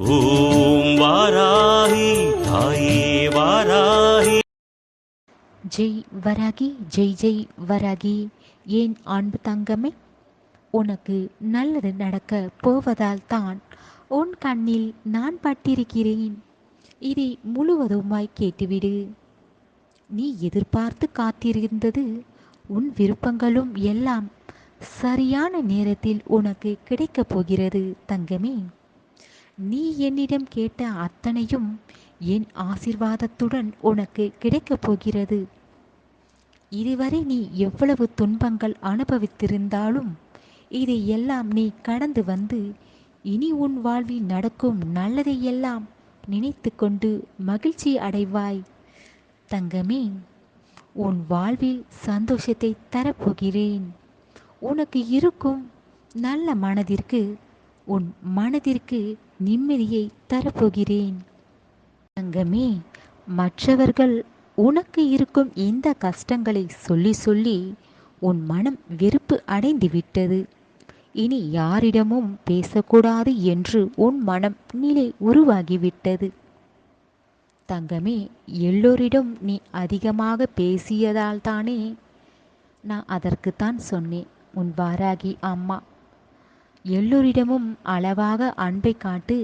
ஓம் வாராகி தாயே வாராகி. ஜெய் வராகி ஜெய் ஜெய் வராகி. ஏன் அன்பு தங்கமே? உனக்கு நல்லது நடக்க போவதால் தான் உன் கண்ணில் நான் பட்டிருக்கிறேன். இதை முழுவதுமாய் கேட்டுவிடு. நீ எதிர்பார்த்து காத்திருந்தது உன் விருப்பங்களும் எல்லாம் சரியான நேரத்தில் உனக்கு கிடைக்கப் போகிறது தங்கமே. நீ என்னிடம் கேட்ட அத்தனையும் என் ஆசிர்வாதத்துடன் உனக்கு கிடைக்கப் போகிறது. இதுவரை நீ எவ்வளவு துன்பங்கள் அனுபவித்திருந்தாலும் இதை எல்லாம் நீ கடந்து வந்து இனி உன் வாழ்வில் நடக்கும் நல்லதையெல்லாம் நினைத்து கொண்டு மகிழ்ச்சி அடைவாய். தங்கமே உன் வாழ்வில் சந்தோஷத்தை தரப்போகிறேன். உனக்கு இருக்கும் நல்ல மனதிற்கு உன் மனதிற்கு நிம்மதியை தரப்போகிறேன். தங்கமே மற்றவர்கள் உனக்கு இருக்கும் இந்த கஷ்டங்களை சொல்லி சொல்லி உன் மனம் வெறுப்பு அடைந்து விட்டது இனி யாரிடமும் பேசக்கூடாது என்று உன் மனம் நிலை உருவாகிவிட்டது. தங்கமே எல்லோரிடம் நீ அதிகமாக பேசியதால் தானே நான் அதற்குத்தான் சொன்னேன். உன் வாராகி அம்மா எல்லோரிடமும் அளவாக அன்பை காட்டு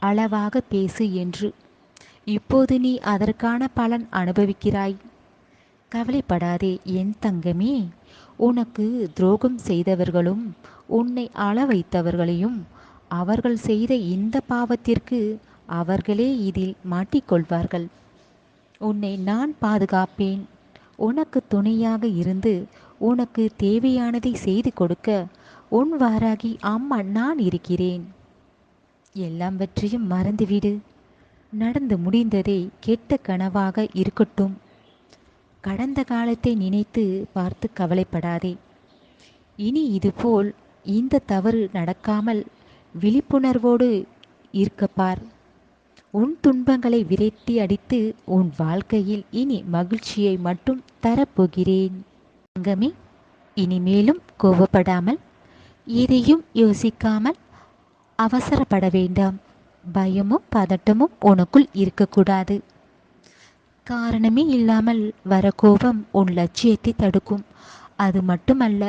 அளவாக பேசு என்று. இப்போது நீ அதற்கான பலன் அனுபவிக்கிறாய். கவலைப்படாதே என் தங்கமே. உனக்கு துரோகம் செய்தவர்களும் உன்னை அள வைத்தவர்களையும் அவர்கள் செய்த இந்த பாவத்திற்கு அவர்களே இதில் மாட்டிக்கொள்வார்கள். உன்னை நான் பாதுகாப்பேன். உனக்கு துணையாக இருந்து உனக்கு தேவையானதை செய்து கொடுக்க உன் வாராகி அம்மா நான் இருக்கிறேன். எல்லாவற்றையும் மறந்துவிடு. நடந்து முடிந்ததை கெட்ட கனவாக இருக்கட்டும். கடந்த காலத்தை நினைத்து பார்த்து கவலைப்படாதே. இனி இதுபோல் இந்த தவறு நடக்காமல் விழிப்புணர்வோடு இருக்கப்பார் உன் துன்பங்களை விரட்டி அடித்து உன் வாழ்க்கையில் இனி மகிழ்ச்சியை மட்டும் தரப்போகிறேன். தங்கமே இனிமேலும் கோவப்படாமல் எதையும் யோசிக்காமல் அவசரப்பட வேண்டாம். பயமும் பதட்டமும் உனக்குள் இருக்கக்கூடாது. காரணமே இல்லாமல் வர கோபம் உன் லட்சியத்தை தடுக்கும். அது மட்டுமல்ல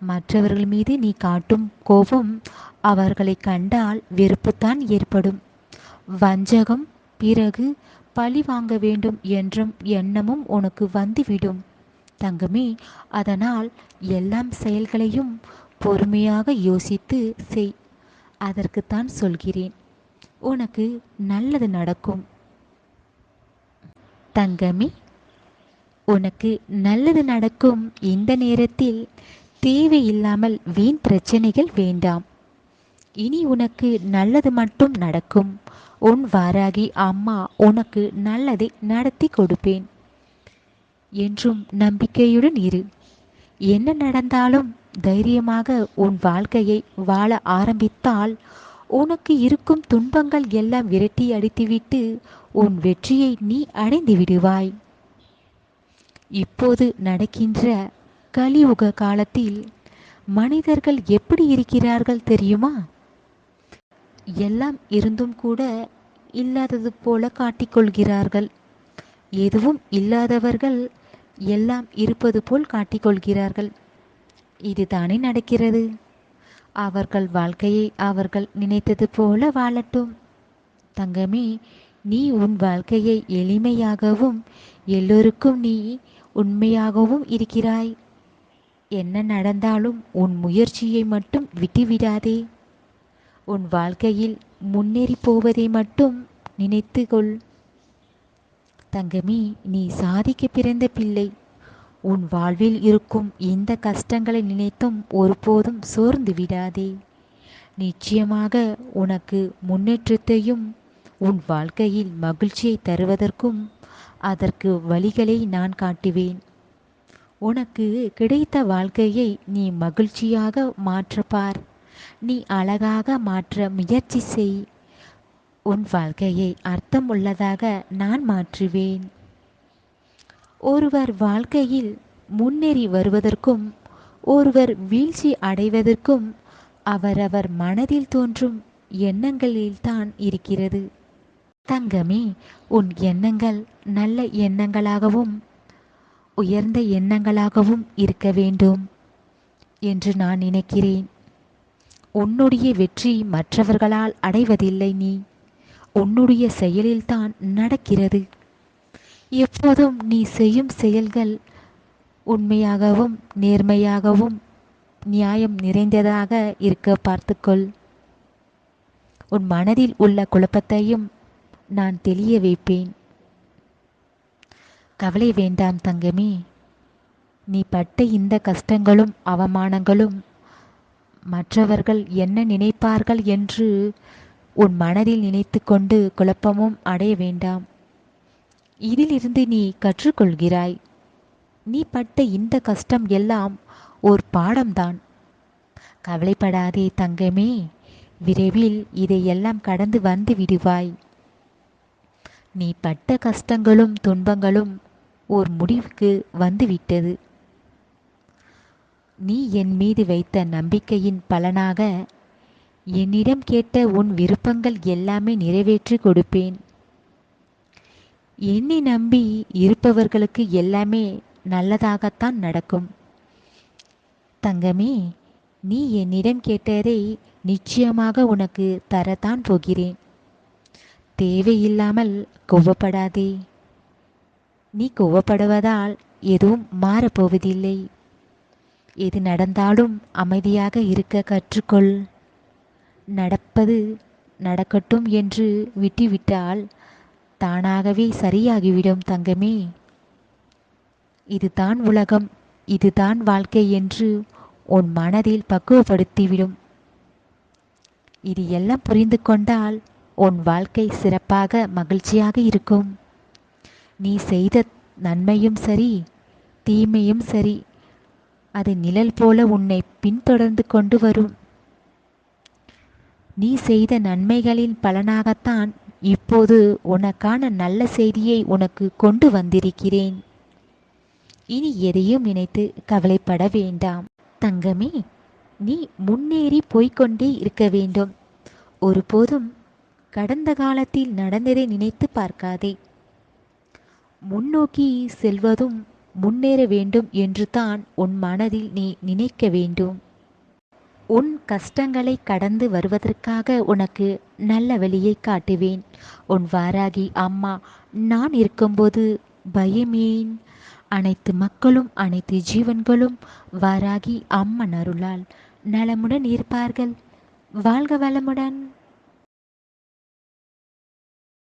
மற்றவர்கள் மீது நீ காட்டும் கோபம் அவர்களை கண்டால் வெறுப்புத்தான் ஏற்படும். வஞ்சகம் பிறகு பழி வாங்க வேண்டும் என்றும் எண்ணமும் உனக்கு வந்துவிடும். தங்கமே அதனால் எல்லாம் செயல்களையும் பொறுமையாக யோசித்து செய். அதற்குத்தான் சொல்கிறேன். உனக்கு நல்லது நடக்கும். தங்கமே உனக்கு நல்லது நடக்கும். இந்த நேரத்தில் தேவையில்லாமல் வீண் பிரச்சனைகள் வேண்டாம். இனி உனக்கு நல்லது மட்டும் நடக்கும். உன் வாராகி அம்மா உனக்கு நல்லதை நடத்தி கொடுப்பேன். என்றும் நம்பிக்கையுடன் இரு. என்ன நடந்தாலும் தைரியமாக உன் வாழ்க்கையை வாழ ஆரம்பித்தால் உனக்கு இருக்கும் துன்பங்கள் எல்லாம் விரட்டி அடித்துவிட்டு உன் வெற்றியை நீ அடைந்து விடுவாய். இப்போது நடக்கின்ற கலியுக காலத்தில் மனிதர்கள் எப்படி இருக்கிறார்கள் தெரியுமா? எல்லாம் இருந்தும் கூட இல்லாதது போல காட்டிக்கொள்கிறார்கள். எதுவும் இல்லாதவர்கள் எல்லாம் இருப்பது போல் காட்டிக்கொள்கிறார்கள். இதுதானே நடக்கிறது. அவர்கள் வாழ்க்கையை அவர்கள் நினைத்தது போல வாழட்டும். தங்கமே நீ உன் வாழ்க்கையை எளிமையாகவும் எல்லோருக்கும் நீ உண்மையாகவும் இருக்கிறாய். என்ன நடந்தாலும் உன் முயற்சியை மட்டும் விட்டுவிடாதே. உன் வாழ்க்கையில் முன்னேறி போவதை மட்டும் நினைத்துக்கொள். தங்கமே நீ சாதிக்க பிறந்த பிள்ளை. உன் வாழ்வில் இருக்கும் இந்த கஷ்டங்களை நினைத்தும் ஒருபோதும் சோர்ந்து விடாதே. நிச்சயமாக உனக்கு முன்னேற்றத்தையும் உன் வாழ்க்கையில் மகிழ்ச்சியை தருவதற்கும் அதற்கு வழிகளை நான் காட்டுவேன். உனக்கு கிடைத்த வாழ்க்கையை நீ மகிழ்ச்சியாக மாற்றப்பார். நீ அழகாக மாற்ற முயற்சி செய். உன் வாழ்க்கையை அர்த்தமுள்ளதாக நான் மாற்றுவேன். ஒருவர் வாழ்க்கையில் முன்னேறி வருவதற்கும் ஒருவர் வீழ்ச்சி அடைவதற்கும் அவரவர் மனதில் தோன்றும் எண்ணங்களில்தான் இருக்கிறது. தங்கமே உன் எண்ணங்கள் நல்ல எண்ணங்களாகவும் உயர்ந்த எண்ணங்களாகவும் இருக்க வேண்டும் என்று நான் நினைக்கிறேன். உன்னுடைய வெற்றி மற்றவர்களால் அடைவதில்லை நீ. உன்னுடைய செயலில்தான் நடக்கிறது. எப்போதும் நீ செய்யும் செயல்கள் உண்மையாகவும் நேர்மையாகவும் நியாயம் நிறைந்ததாக இருக்க பார்த்துக்கொள். உன் மனதில் உள்ள குழப்பத்தையும் நான் தெளிய வைப்பேன். கவலை வேண்டாம் தங்கமே. நீ பட்ட இந்த கஷ்டங்களும் அவமானங்களும் மற்றவர்கள் என்ன நினைப்பார்கள் என்று உன் மனதில் நினைத்து கொண்டு குழப்பமும் அடைய வேண்டாம். இதிலிருந்து நீ கற்றுக்கொள்கிறாய். நீ பட்ட இந்த கஷ்டம் எல்லாம் ஓர் பாடம்தான். கவலைப்படாதே தங்கமே விரைவில் இதையெல்லாம் கடந்து வந்து விடுவாய். நீ பட்ட கஷ்டங்களும் துன்பங்களும் ஓர் முடிவுக்கு வந்துவிட்டது நீ என் மீது வைத்த நம்பிக்கையின் பலனாக என்னிடம் கேட்ட உன் விருப்பங்கள் எல்லாமே நிறைவேற்றி கொடுப்பேன். எண்ணி நம்பி இருப்பவர்களுக்கு எல்லாமே நல்லதாகத்தான் நடக்கும். தங்கமே நீ என்னிடம் கேட்டதை நிச்சயமாக உனக்கு தரத்தான் போகிறேன். தேவையில்லாமல் கோவப்படாதே. நீ கோவப்படுவதால் எதுவும் மாறப்போவதில்லை. எது நடந்தாலும் அமைதியாக இருக்க கற்றுக்கொள். நடப்பது நடக்கட்டும் என்று விட்டுவிட்டால் தானாகவே சரியாகிவிடும் தங்கமே. இதுதான் உலகம் இதுதான் வாழ்க்கை என்று உன் மனதில் பக்குவப்படுத்திவிடும். இது எல்லாம் புரிந்து கொண்டால் உன் வாழ்க்கை சிறப்பாக மகிழ்ச்சியாக இருக்கும். நீ செய்த நன்மையும் சரி தீமையும் சரி அது நிழல் போல உன்னை பின்தொடர்ந்து கொண்டு வரும். நீ செய்த நன்மைகளின் பலனாகத்தான் இப்போது உனக்கான நல்ல செய்தியை உனக்கு கொண்டு வந்திருக்கிறேன். இனி எதையும் நினைத்து கவலைப்பட வேண்டாம். தங்கமே நீ முன்னேறி போய்க்கொண்டே இருக்க வேண்டும். ஒருபோதும் கடந்த காலத்தில் நடந்ததை நினைத்து பார்க்காதே. முன்னோக்கி செல்வதும் முன்னேற வேண்டும் என்று தான் உன் மனதில் நீ நினைக்க வேண்டும். உன் கஷ்டங்களை கடந்து வருவதற்காக உனக்கு நல்ல வழியை காட்டுவேன். உன் வாராகி அம்மா நான் இருக்கும்போது பயமேன். அனைத்து மக்களும் அனைத்து ஜீவன்களும் வாராகி அம்மன் அருளால் நலமுடன் இருப்பார்கள். வாழ்க வளமுடன்.